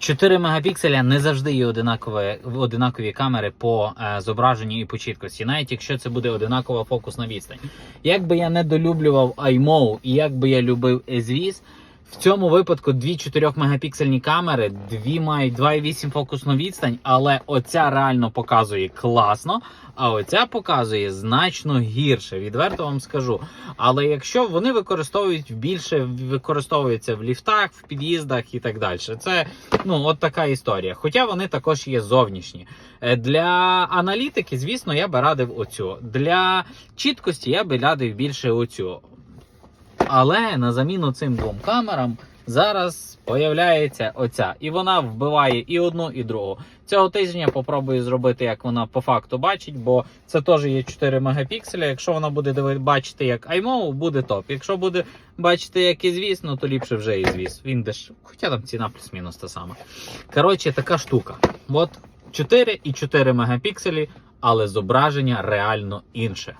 4 мегапікселя не завжди є одинакові, одинакові камери по е, зображенню і по чіткості, навіть якщо це буде одинакова фокусна відстань. Як би я не долюблював iMOV і як би я любив SVIS, в цьому випадку дві 4 мегапіксельні камери, дві мають 2,8 фокусну відстань, але оця реально показує класно, а оця показує значно гірше. Відверто вам скажу. Але якщо вони використовують більше використовуються в ліфтах, в під'їздах і так далі, це ну от така історія. Хоча вони також є зовнішні. Е, Для аналітики, звісно, я би радив оцю. Для чіткості я би радив більше оцю. Але на заміну цим двом камерам зараз появляється оця. І вона вбиває і одну, і другу. Цього тижня попробую зробити, як вона по факту бачить, бо це теж є 4 мегапікселя. Якщо вона буде бачити як iMOV, буде топ. Якщо буде бачити як і звісно, то ліпше вже і звіс. Він деш. Хоча там ціна плюс-мінус та сама. Коротше, така штука. От 4 і 4 мегапікселі, але зображення реально інше.